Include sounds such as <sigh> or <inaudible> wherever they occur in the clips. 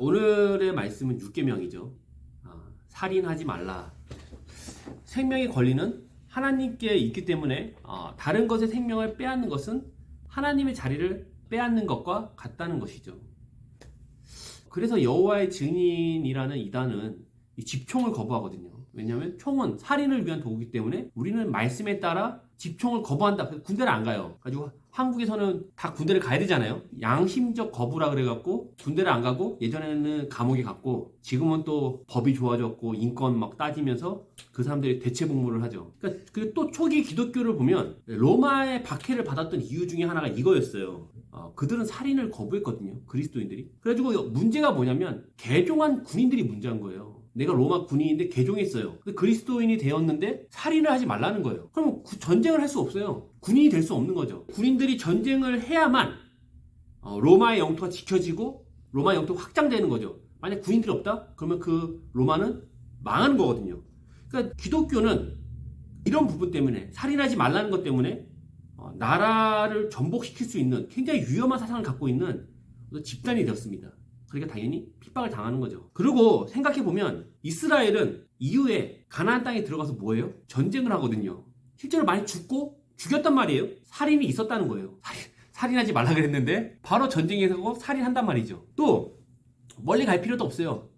오늘의 말씀은 6계명이죠. 아, 살인하지 말라. 생명의 권리는 하나님께 있기 때문에 아, 다른 것의 생명을 빼앗는 것은 하나님의 자리를 빼앗는 것과 같다는 것이죠. 그래서 여호와의 증인이라는 이단은 이 집총을 거부하거든요. 왜냐하면 총은 살인을 위한 도구이기 때문에 우리는 말씀에 따라 집총을 거부한다. 군대를 안 가요. 가지고 한국에서는 다 군대를 가야 되잖아요. 양심적 거부라 그래갖고 군대를 안 가고 예전에는 감옥에 갔고 지금은 또 법이 좋아졌고 인권 막 따지면서 그 사람들이 대체 복무를 하죠. 그러니까 그또 초기 기독교를 보면 로마의 박해를 받았던 이유 중에 하나가 이거였어요. 어, 그들은 살인을 거부했거든요. 그리스도인들이. 그래가지고 문제가 뭐냐면 개종한 군인들이 문제인 거예요. 내가 로마 군인인데 개종했어요. 그리스도인이 되었는데 살인을 하지 말라는 거예요. 그럼 구- 전쟁을 할 수 없어요. 군인이 될 수 없는 거죠. 군인들이 전쟁을 해야만 어, 로마의 영토가 지켜지고 로마 영토가 확장되는 거죠. 만약 군인들이 없다? 그러면 그 로마는 망하는 거거든요. 그러니까 기독교는 이런 부분 때문에 살인하지 말라는 것 때문에 어, 나라를 전복시킬 수 있는 굉장히 위험한 사상을 갖고 있는 집단이 되었습니다. 그러니까 당연히 핍박을 당하는 거죠. 그리고 생각해 보면 이스라엘은 이후에 가나안 땅에 들어가서 뭐예요? 전쟁을 하거든요. 실제로 많이 죽고 죽였단 말이에요. 살인이 있었다는 거예요. 살인, 살인하지 말라 그랬는데 바로 전쟁에서 살인한단 말이죠. 또 멀리 갈 필요도 없어요.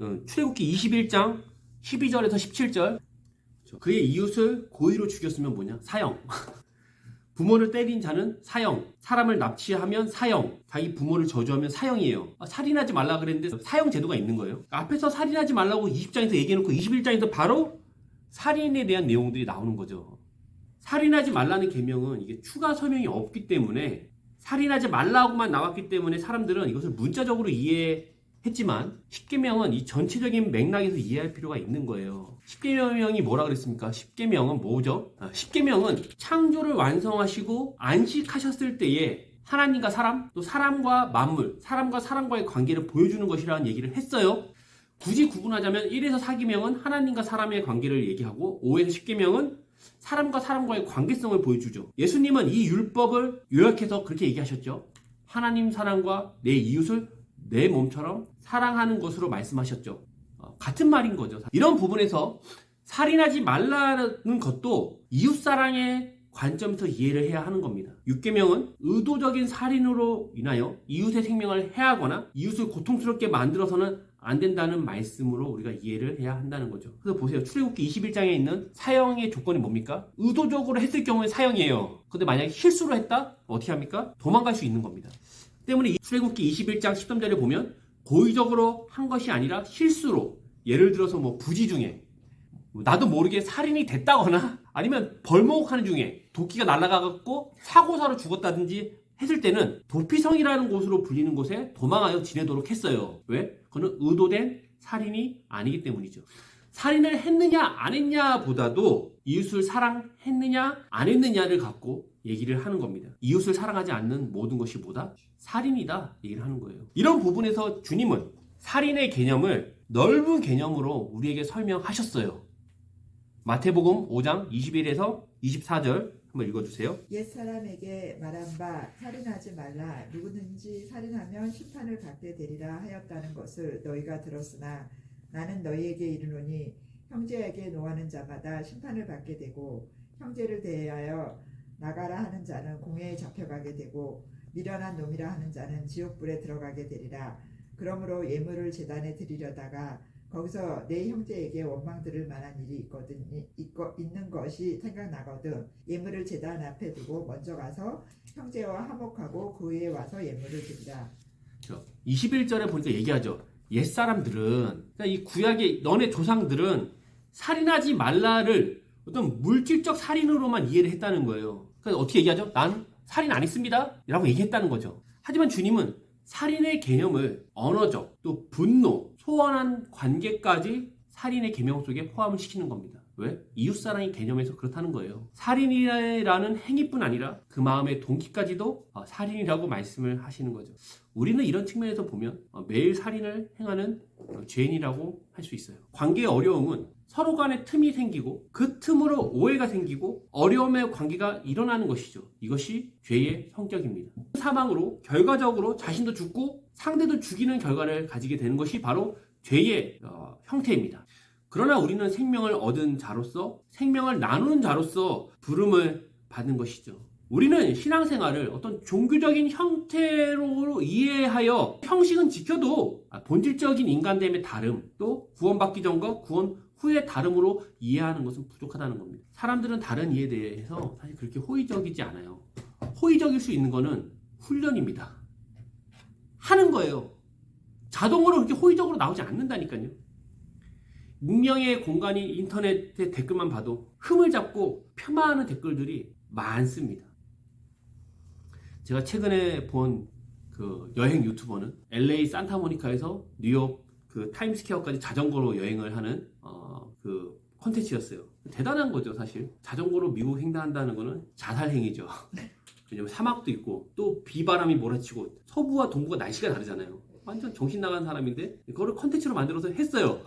어, 출애굽기 21장 12절에서 17절 그의 이웃을 고의로 죽였으면 뭐냐? 사형. <laughs> 부모를 때린 자는 사형, 사람을 납치하면 사형, 자기 부모를 저주하면 사형이에요. 아, 살인하지 말라 그랬는데 사형 제도가 있는 거예요. 앞에서 살인하지 말라고 20장에서 얘기해놓고 21장에서 바로 살인에 대한 내용들이 나오는 거죠. 살인하지 말라는 계명은 이게 추가 설명이 없기 때문에 살인하지 말라고만 나왔기 때문에 사람들은 이것을 문자적으로 이해 했지만 십계명은 이 전체적인 맥락에서 이해할 필요가 있는 거예요. 십계명이 뭐라 그랬습니까? 십계명은 뭐죠? 아, 십계명은 창조를 완성하시고 안식하셨을 때에 하나님과 사람, 또 사람과 만물, 사람과 사람과의 관계를 보여주는 것이라는 얘기를 했어요. 굳이 구분하자면 1에서 4계명은 하나님과 사람의 관계를 얘기하고 5에서 10계명은 사람과 사람과의 관계성을 보여주죠. 예수님은 이 율법을 요약해서 그렇게 얘기하셨죠. 하나님 사랑과 내 이웃을 내 몸처럼 사랑하는 것으로 말씀하셨죠. 어, 같은 말인 거죠. 이런 부분에서 살인하지 말라는 것도 이웃 사랑의 관점에서 이해를 해야 하는 겁니다. 6계명은 의도적인 살인으로 인하여 이웃의 생명을 해하거나 이웃을 고통스럽게 만들어서는 안 된다는 말씀으로 우리가 이해를 해야 한다는 거죠. 그래서 보세요. 출애굽기 21장에 있는 사형의 조건이 뭡니까? 의도적으로 했을 경우에 사형이에요. 근데 만약에 실수로 했다? 어떻게 합니까? 도망갈 수 있는 겁니다. 때문에 이 출애굽기 21장 13절에 보면 고의적으로 한 것이 아니라 실수로 예를 들어서 뭐 부지 중에 나도 모르게 살인이 됐다거나 아니면 벌목하는 중에 도끼가 날아가갖고 사고사로 죽었다든지 했을 때는 도피성이라는 곳으로 불리는 곳에 도망하여 지내도록 했어요. 왜? 그거는 의도된 살인이 아니기 때문이죠. 살인을 했느냐 안 했냐 보다도 이웃을 사랑했느냐 안 했느냐를 갖고 얘기를 하는 겁니다. 이웃을 사랑하지 않는 모든 것이 뭐다? 살인이다 얘기를 하는 거예요. 이런 부분에서 주님은 살인의 개념을 넓은 개념으로 우리에게 설명하셨어요. 마태복음 5장 21에서 24절 한번 읽어주세요. 옛 사람에게 말한 바 살인하지 말라 누구든지 살인하면 심판을 받게 되리라 하였다는 것을 너희가 들었으나 나는 너희에게 이르노니 형제에게 노하는 자마다 심판을 받게 되고 형제를 대하여 나가라 하는 자는 공회에 잡혀가게 되고 미련한 놈이라 하는 자는 지옥불에 들어가게 되리라 그러므로 예물을 제단에 드리려다가 거기서 내 형제에게 원망 들을 만한 일이 있거든 있거, 있는 것이 생각나거든 예물을 제단 앞에 두고 먼저 가서 형제와 화목하고 그 후에 와서 예물을 드리라 21절에 보니까 얘기하죠. 옛 사람들은, 그러니까 이 구약의 너네 조상들은 살인하지 말라를 어떤 물질적 살인으로만 이해를 했다는 거예요. 그래서 어떻게 얘기하죠? 난 살인 안 했습니다. 라고 얘기했다는 거죠. 하지만 주님은 살인의 개념을 언어적, 또 분노, 소원한 관계까지 살인의 개념 속에 포함을 시키는 겁니다. 왜? 이웃사랑의 개념에서 그렇다는 거예요. 살인이라는 행위뿐 아니라 그 마음의 동기까지도 어, 살인이라고 말씀을 하시는 거죠. 우리는 이런 측면에서 보면 어, 매일 살인을 행하는 죄인이라고 할 수 있어요. 관계의 어려움은 서로 간에 틈이 생기고 그 틈으로 오해가 생기고 어려움의 관계가 일어나는 것이죠. 이것이 죄의 성격입니다. 사망으로 결과적으로 자신도 죽고 상대도 죽이는 결과를 가지게 되는 것이 바로 죄의 어, 형태입니다. 그러나 우리는 생명을 얻은 자로서 생명을 나누는 자로서 부름을 받는 것이죠. 우리는 신앙생활을 어떤 종교적인 형태로 이해하여 형식은 지켜도 본질적인 인간됨의 다름 또 구원받기 전과 구원 후의 다름으로 이해하는 것은 부족하다는 겁니다. 사람들은 다른 이해에 대해서 사실 그렇게 호의적이지 않아요. 호의적일 수 있는 것은 훈련입니다. 하는 거예요. 자동으로 그렇게 호의적으로 나오지 않는다니까요. 익명의 공간이 인터넷의 댓글만 봐도 흠을 잡고 폄하하는 댓글들이 많습니다. 제가 최근에 본 그 여행 유튜버는 LA 산타모니카에서 뉴욕 그 타임스퀘어까지 자전거로 여행을 하는 어, 그 콘텐츠였어요. 대단한 거죠, 사실. 자전거로 미국 횡단한다는 거는 자살 행위죠. 왜냐면 사막도 있고 또 비바람이 몰아치고 서부와 동부가 날씨가 다르잖아요. 완전 정신 나간 사람인데 그거를 콘텐츠로 만들어서 했어요.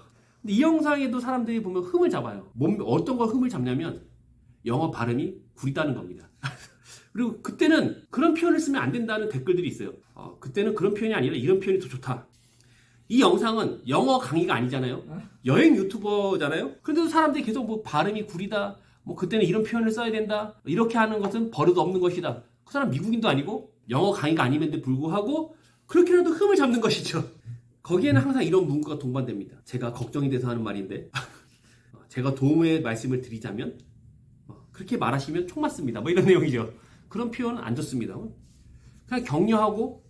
근데 이 영상에도 사람들이 보면 흠을 잡아요. 몸 어떤 걸 흠을 잡냐면 영어 발음이 구리다는 겁니다. <laughs> 그리고 그때는 그런 표현을 쓰면 안 된다는 댓글들이 있어요. 어, 그때는 그런 표현이 아니라 이런 표현이 더 좋다. 이 영상은 영어 강의가 아니잖아요. 여행 유튜버잖아요. 그런데도 사람들이 계속 뭐 발음이 구리다. 뭐 그때는 이런 표현을 써야 된다. 이렇게 하는 것은 버릇 없는 것이다. 그 사람 미국인도 아니고 영어 강의가 아님에도 불구하고 그렇게라도 흠을 잡는 것이죠. 거기에는 항상 이런 문구가 동반됩니다. 제가 걱정이 돼서 하는 말인데 <laughs> 어, 제가 도움의 말씀을 드리자면 어, 그렇게 말하시면 총 맞습니다. 뭐 이런 <laughs> 내용이죠. 그런 표현은 안 좋습니다. 그냥 격려하고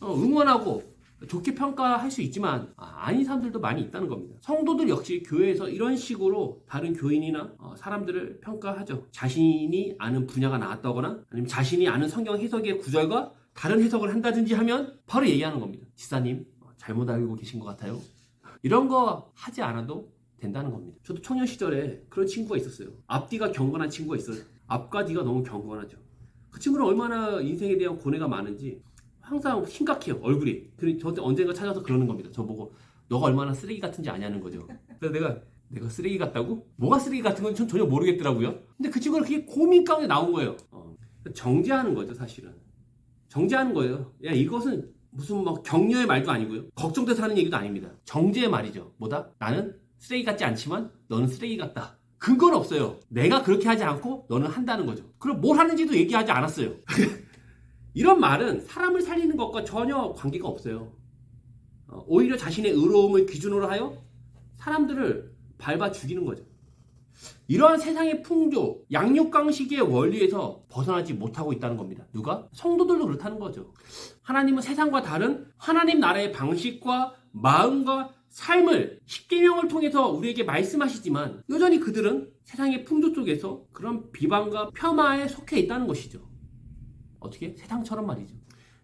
어, 응원하고 좋게 평가할 수 있지만 아, 아닌 사람들도 많이 있다는 겁니다. 성도들 역시 교회에서 이런 식으로 다른 교인이나 어, 사람들을 평가하죠. 자신이 아는 분야가 나왔다거나 아니면 자신이 아는 성경 해석의 구절과 다른 해석을 한다든지 하면 바로 얘기하는 겁니다. 지사님 어, 잘못 알고 계신 것 같아요. 이런 거 하지 않아도 된다는 겁니다. 저도 청년 시절에 그런 친구가 있었어요. 앞뒤가 경건한 친구가 있어요. 앞과 뒤가 너무 경건하죠. 그 친구는 얼마나 인생에 대한 고뇌가 많은지 항상 심각해요 얼굴이. 그래서 저한테 언젠가 찾아서 그러는 겁니다. 저 보고 너가 얼마나 쓰레기 같은지 아냐는 거죠. 그래서 내가 내가 쓰레기 같다고? 뭐가 쓰레기 같은 건전 전혀 모르겠더라고요. 근데 그 친구는 그게 고민 가운데 나온 거예요. 어, 정죄하는 거죠 사실은. 정죄하는 거예요. 야 이것은 무슨 뭐 격려의 말도 아니고요. 걱정돼서 하는 얘기도 아닙니다. 정죄의 말이죠. 뭐다? 나는 쓰레기 같지 않지만 너는 쓰레기 같다. 근거는 없어요. 내가 그렇게 하지 않고 너는 한다는 거죠. 그럼 뭘 하는지도 얘기하지 않았어요. <laughs> 이런 말은 사람을 살리는 것과 전혀 관계가 없어요. 어, 오히려 자신의 의로움을 기준으로 하여 사람들을 밟아 죽이는 거죠. 이러한 세상의 풍조, 양육강식의 원리에서 벗어나지 못하고 있다는 겁니다. 누가? 성도들도 그렇다는 거죠. 하나님은 세상과 다른 하나님 나라의 방식과 마음과 삶을 십계명을 통해서 우리에게 말씀하시지만 여전히 그들은 세상의 풍조 속에서 그런 비방과 폄하에 속해 있다는 것이죠. 어떻게? 세상처럼 말이죠.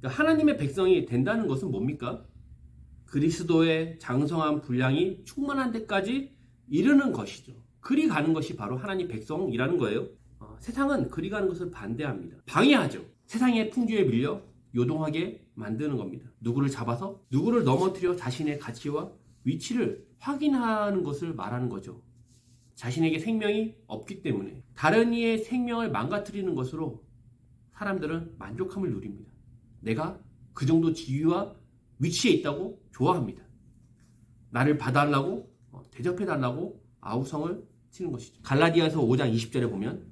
그러니까 하나님의 백성이 된다는 것은 뭡니까? 그리스도의 장성한 분량이 충만한 데까지 이르는 것이죠. 그리 가는 것이 바로 하나님 백성이라는 거예요. 어, 세상은 그리 가는 것을 반대합니다. 방해하죠. 세상의 풍조에 밀려 요동하게 만드는 겁니다. 누구를 잡아서 누구를 넘어뜨려 자신의 가치와 위치를 확인하는 것을 말하는 거죠. 자신에게 생명이 없기 때문에 다른 이의 생명을 망가뜨리는 것으로 사람들은 만족함을 누립니다. 내가 그 정도 지위와 위치에 있다고 좋아합니다. 나를 봐달라고 어, 대접해달라고 아우성을 치는 것이죠. 갈라디아서 5장 20절에 보면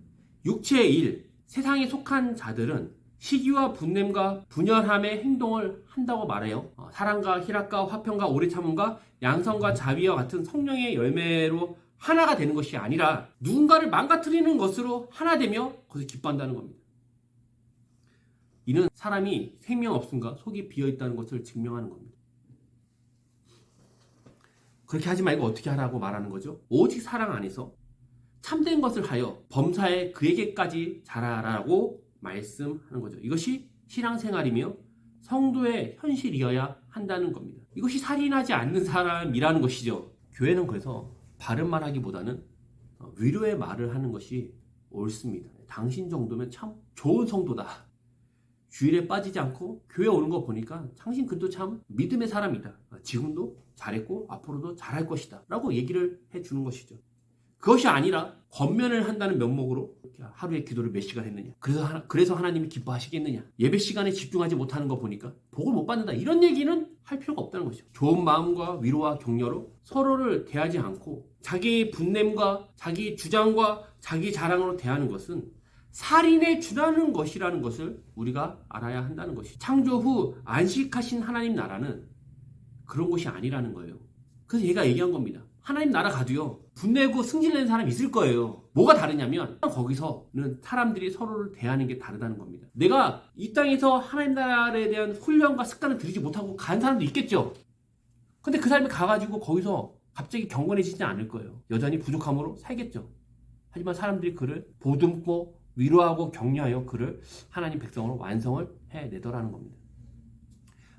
육체의 일, 세상에 속한 자들은 시기와 분냄과 분열함의 행동을 한다고 말해요. 어, 사랑과 희락과 화평과 오래 참음과 양성과 자비와 같은 성령의 열매로 하나가 되는 것이 아니라 누군가를 망가뜨리는 것으로 하나 되며 거기서 기뻐한다는 겁니다. 이는 사람이 생명 없음과 속이 비어 있다는 것을 증명하는 겁니다. 그렇게 하지 말고 어떻게 하라고 말하는 거죠? 오직 사랑 안에서 참된 것을 하여 범사에 그에게까지 잘하라고 말씀하는 거죠. 이것이 신앙생활이며 성도의 현실이어야 한다는 겁니다. 이것이 살인하지 않는 사람이라는 것이죠. 교회는 그래서 바른 말하기보다는 어, 위로의 말을 하는 것이 옳습니다. 당신 정도면 참 좋은 성도다. 주일에 빠지지 않고 교회 오는 거 보니까 당신 그도 참 믿음의 사람이다. 아, 지금도 잘했고 앞으로도 잘할 것이다. 라고 얘기를 해주는 것이죠. 그것이 아니라 권면을 한다는 이렇게 하루에 기도를 몇 시간 했느냐. 그래서, 하나, 그래서 하나님이 기뻐하시겠느냐. 예배 시간에 집중하지 못하는 거 보니까 복을 못 받는다. 이런 얘기는 할 필요가 없다는 것이죠. 좋은 마음과 위로와 격려로 서로를 대하지 않고 자기 분냄과 자기 주장과 자기 자랑으로 대하는 것은 살인에 준하는 것이라는 것을 우리가 알아야 한다는 것이 창조 후 안식하신 하나님 나라는 그런 것이 아니라는 거예요. 그래서 얘가 얘기한 겁니다. 하나님 나라 가도요 분내고 승질내는 사람이 있을 거예요. 뭐가 다르냐면 거기서는 사람들이 서로를 대하는 게 다르다는 겁니다. 내가 이 땅에서 하나님 나라에 대한 훈련과 습관을 들이지 못하고 간 사람도 있겠죠. 근데 그 사람이 가가지고 거기서 갑자기 경건해지지 않을 거예요. 여전히 부족함으로 살겠죠. 하지만 사람들이 그를 보듬고 위로하고 격려하여 그를 하나님 백성으로 완성을 해내더라는 겁니다.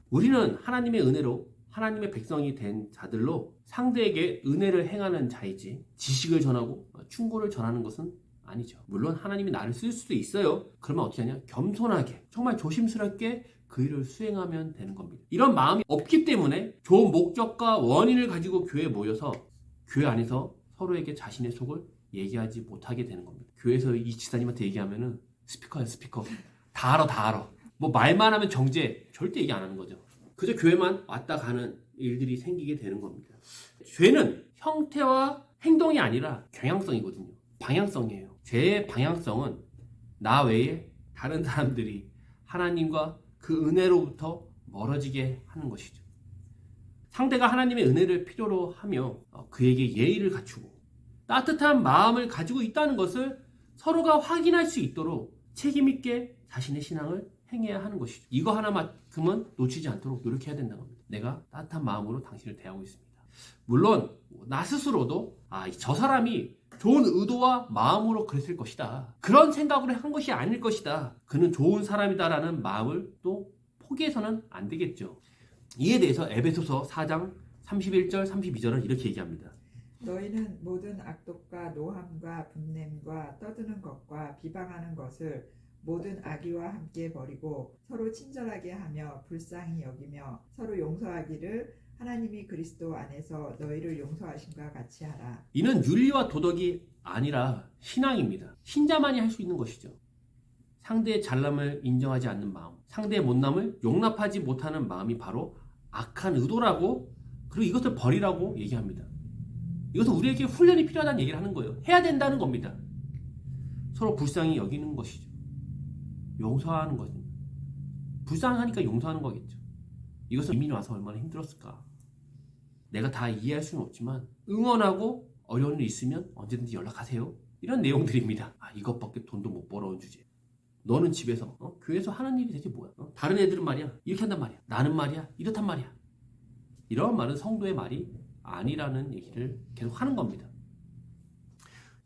우리는 하나님의 은혜로 하나님의 백성이 된 자들로 상대에게 은혜를 행하는 자이지 지식을 전하고 충고를 전하는 것은 아니죠. 물론 하나님이 나를 쓸 수도 있어요. 그러면 어떻게 하냐? 겸손하게 정말 조심스럽게 그 일을 수행하면 되는 겁니다. 이런 마음이 없기 때문에 좋은 목적과 원인을 가지고 교회에 모여서 교회 안에서 서로에게 자신의 속을 얘기하지 못하게 되는 겁니다. 교회에서 이 지사님한테 얘기하면은 스피커야 스피커. 다 알아 다 알아. 뭐 말만 하면 정죄 절대 얘기 안 하는 거죠. 그저 교회만 왔다 가는 일들이 생기게 되는 겁니다. 죄는 형태와 행동이 아니라 경향성이거든요. 방향성이에요. 죄의 방향성은 나 외에 다른 사람들이 하나님과 그 은혜로부터 멀어지게 하는 것이죠. 상대가 하나님의 은혜를 필요로 하며 어, 그에게 예의를 갖추고 따뜻한 마음을 가지고 있다는 것을 서로가 확인할 수 있도록 책임있게 자신의 신앙을 행해야 하는 것이죠. 이거 하나만큼은 놓치지 않도록 노력해야 된다는 겁니다. 내가 따뜻한 마음으로 당신을 대하고 있습니다. 물론 나 스스로도 아, 저 사람이 좋은 의도와 마음으로 그랬을 것이다. 그런 생각으로 한 것이 아닐 것이다. 그는 좋은 사람이다라는 마음을 또 포기해서는 안 되겠죠. 이에 대해서 에베소서 4장 31절 32절은 이렇게 얘기합니다. 너희는 모든 악독과 노함과 분냄과 떠드는 것과 비방하는 것을 모든 악의와 함께 버리고 서로 친절하게 하며 불쌍히 여기며 서로 용서하기를 하나님이 그리스도 안에서 너희를 용서하심과 같이 하라. 이는 윤리와 도덕이 아니라 신앙입니다. 신자만이 할 수 있는 것이죠. 상대의 잘남을 인정하지 않는 마음, 상대의 못남을 용납하지 못하는 마음이 바로 악한 의도라고 그리고 이것을 버리라고 얘기합니다. 이것은 우리에게 훈련이 필요하다는 얘기를 하는 거예요. 해야 된다는 겁니다. 서로 불쌍히 여기는 것이죠. 용서하는 것입니다. 불쌍하니까 용서하는 거겠죠. 이것은 이민이 와서 얼마나 힘들었을까. 내가 다 이해할 수는 없지만 응원하고 어려운 일 있으면 언제든지 연락하세요. 이런 내용들입니다. 아, 이것밖에 돈도 못 벌어온 주제. 너는 집에서 어? 교회에서 하는 일이 대체 뭐야? 어? 다른 애들은 말이야 이렇게 한단 말이야. 나는 말이야 이렇단 말이야. 이런 말은 성도의 말이 아니라는 얘기를 계속 하는 겁니다.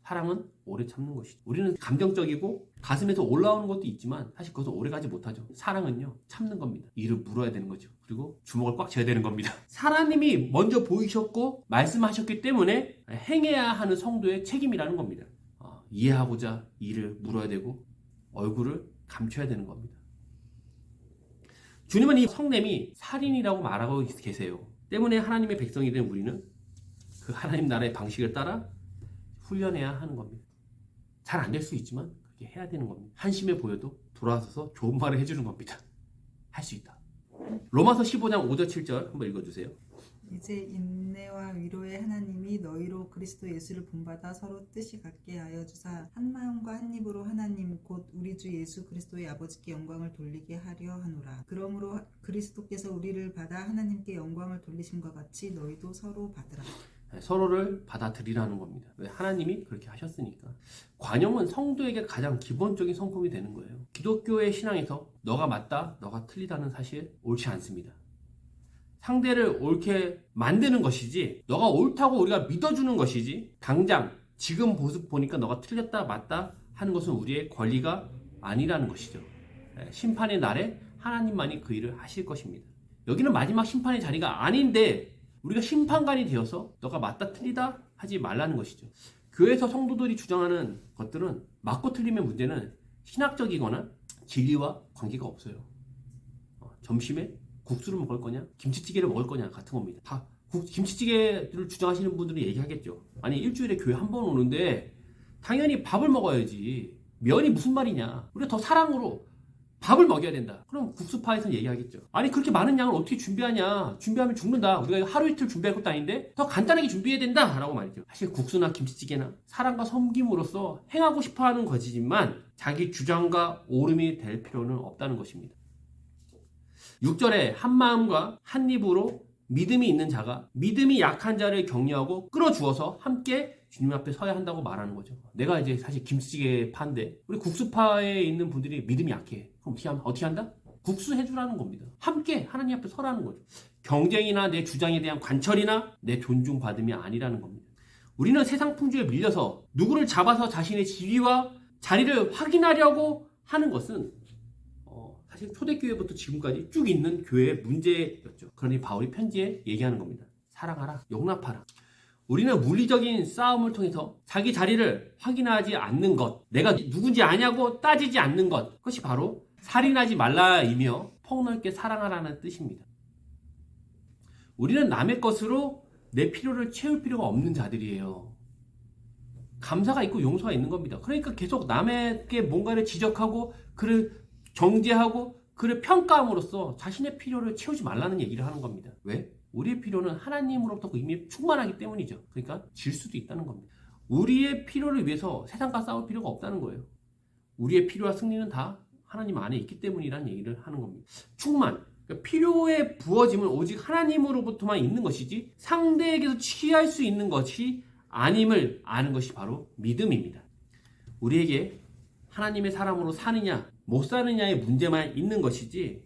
사랑은 오래 참는 것이죠. 우리는 감정적이고 가슴에서 올라오는 것도 있지만 사실 그것은 오래 가지 못하죠. 사랑은요 참는 겁니다. 이를 물어야 되는 거죠. 그리고 주먹을 꽉 쥐어야 되는 겁니다. <laughs> 사랑님이 먼저 보이셨고 말씀하셨기 때문에 행해야 하는 성도의 책임이라는 겁니다. 어, 이해하고자 이를 물어야 되고 얼굴을 감춰야 되는 겁니다. 주님은 이 성냄이 살인이라고 말하고 계세요. 때문에 하나님의 백성이 된 우리는 그 하나님 나라의 방식을 따라 훈련해야 하는 겁니다. 잘 안 될 수 있지만 그렇게 해야 되는 겁니다. 한심해 보여도 돌아서서 좋은 말을 해주는 겁니다. 할 수 있다. 로마서 15장 5절 7절 한번 읽어주세요. 이제 인내와 위로의 하나님이 너희로 그리스도 예수를 본받아 서로 뜻이 같게 하여 주사 한 마음과 한 입으로 하나님 곧 우리 주 예수 그리스도의 아버지께 영광을 돌리게 하려 하노라. 그러므로 그리스도께서 우리를 받아 하나님께 영광을 돌리심과 같이 너희도 서로 받으라. 서로를 받아들이라는 겁니다. 왜 하나님이 그렇게 하셨으니까. 관용은 성도에게 가장 기본적인 성품이 되는 거예요. 기독교의 신앙에서 너가 맞다, 너가 틀리다는 사실 옳지 않습니다. 상대를 옳게 만드는 것이지 너가 옳다고 우리가 믿어주는 것이지 당장 지금 모습 보니까 너가 틀렸다 맞다 하는 것은 우리의 권리가 아니라는 것이죠. 예, 심판의 날에 하나님만이 그 일을 하실 것입니다. 여기는 마지막 심판의 자리가 아닌데 우리가 심판관이 되어서 너가 맞다 틀리다 하지 말라는 것이죠. 교회에서 성도들이 주장하는 것들은 맞고 틀림의 문제는 신학적이거나 진리와 관계가 없어요. 어, 점심에 국수를 먹을 거냐, 김치찌개를 먹을 거냐 같은 겁니다. 다 국- 김치찌개를 주장하시는 분들은 얘기하겠죠. 아니 일주일에 교회 한 번 오는데 당연히 밥을 먹어야지. 면이 무슨 말이냐? 우리가 더 사랑으로 밥을 먹여야 된다. 그럼 국수파에서는 얘기하겠죠. 아니 그렇게 많은 양을 어떻게 준비하냐? 준비하면 죽는다. 우리가 하루 이틀 준비할 것도 아닌데 더 간단하게 준비해야 된다라고 말이죠. 사실 국수나 김치찌개나 사랑과 섬김으로써 행하고 싶어하는 것이지만 자기 주장과 오름이 될 필요는 없다는 것입니다. 6절에 한 마음과 한 입으로 믿음이 있는 자가 믿음이 약한 자를 격려하고 끌어주어서 함께 주님 앞에 서야 한다고 말하는 거죠. 내가 이제 사실 김치찌개 파인데 우리 국수파에 있는 분들이 믿음이 약해. 그럼 어떻게, 함- 어떻게 한다? 국수 해주라는 겁니다. 함께 하나님 앞에 서라는 거죠. 경쟁이나 내 주장에 대한 관철이나 내 존중받음이 아니라는 겁니다. 우리는 세상 풍조에 밀려서 누구를 잡아서 자신의 지위와 자리를 확인하려고 하는 것은 어, 사실 초대교회부터 지금까지 쭉 있는 교회의 문제였죠. 그러니 바울이 편지에 얘기하는 겁니다. 사랑하라, 용납하라. 우리는 물리적인 싸움을 통해서 자기 자리를 확인하지 않는 것, 내가 누군지 아냐고 따지지 않는 것, 그것이 바로 살인하지 말라이며 폭넓게 사랑하라는 뜻입니다. 우리는 남의 것으로 내 필요를 채울 필요가 없는 자들이에요. 감사가 있고 용서가 있는 겁니다. 그러니까 계속 남에게 뭔가를 지적하고 그를 정죄하고 그를 평가함으로써 자신의 필요를 채우지 말라는 얘기를 하는 겁니다. 왜? 우리의 필요는 하나님으로부터 이미 충만하기 때문이죠. 그러니까 질 수도 있다는 겁니다. 우리의 필요를 위해서 세상과 싸울 필요가 없다는 거예요. 우리의 필요와 승리는 다 하나님 안에 있기 때문이라는 얘기를 하는 겁니다. 충만. 그러니까 필요의 부어짐은 오직 하나님으로부터만 있는 것이지 상대에게서 취할 수 있는 것이 아님을 아는 것이 바로 믿음입니다. 우리에게 하나님의 사람으로 사느냐 못 사느냐의 문제만 있는 것이지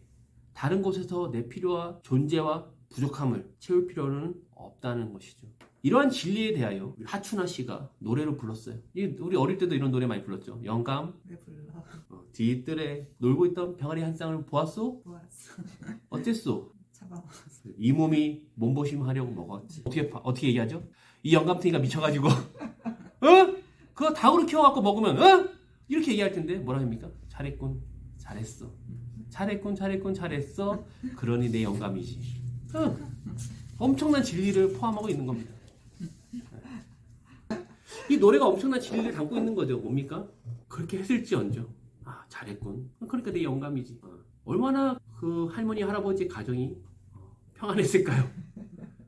다른 곳에서 내 필요와 존재와 부족함을 채울 필요는 없다는 것이죠. 이러한 진리에 대하여 하춘아 씨가 노래로 불렀어요. 이 우리 어릴 때도 이런 노래 많이 불렀죠. 영감 왜 불러? 어, 뒤뜰에 놀고 있던 병아리 한 쌍을 보았소? 보았어. <laughs> 어땠소? 잡아. 이 몸이 몸보심 하려고 먹었지. 어떻게 봐- 어떻게 얘기하죠? 이 영감탱이가 미쳐가지고 <laughs> 어? 그거 닭으로 키워갖고 먹으면 어? 이렇게 얘기할 텐데 뭐라 합니까? 잘했군, 잘했어. 잘했군, 잘했군, 잘했어. 그러니 내 영감이지. 어. 엄청난 진리를 포함하고 있는 겁니다. 이 노래가 엄청난 진리를 담고 있는 거죠. 뭡니까? 그렇게 했을지언정. 아, 잘했군. 그러니까 내 영감이지. 어. 얼마나 그 할머니, 할아버지 가정이 어, 평안했을까요?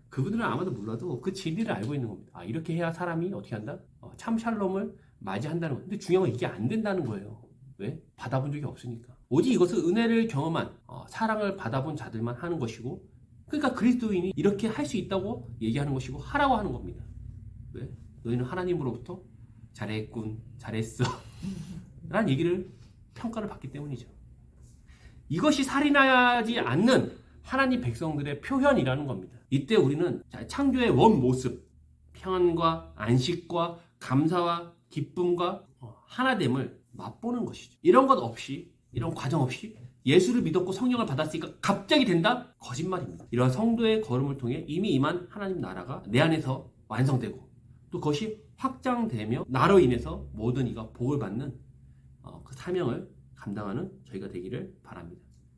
그분들은 아마도 몰라도 그 진리를 알고 있는 겁니다. 아, 이렇게 해야 사람이 어떻게 한다? 어, 참 샬롬을 맞이한다는 거. 근데 중요한 건 이게 안 된다는 거예요. 왜? 받아본 적이 없으니까. 오직 이것은 은혜를 경험한, 어, 사랑을 받아본 자들만 하는 것이고, 그러니까 그리스도인이 이렇게 할 수 있다고 얘기하는 것이고, 하라고 하는 겁니다. 왜? 너희는 하나님으로부터 잘했군, 잘했어. <laughs> 라는 얘기를, 평가를 받기 때문이죠. 이것이 살인하지 않는 하나님 백성들의 표현이라는 겁니다. 이때 우리는 자, 창조의 원 모습, 평안과 안식과 감사와 기쁨과 어, 하나됨을 맛보는 것이죠. 이런 것 없이, 이런 과정 없이 예수를 믿었고 성령을 받았으니까 갑자기 된다? 거짓말입니다. 이러한 성도의 걸음을 통해 이미 임한 하나님 나라가 내 안에서 완성되고 또 그것이 확장되며 나로 인해서 모든 이가 복을 받는 어, 그 사명을 감당하는 저희가 되기를 바랍니다.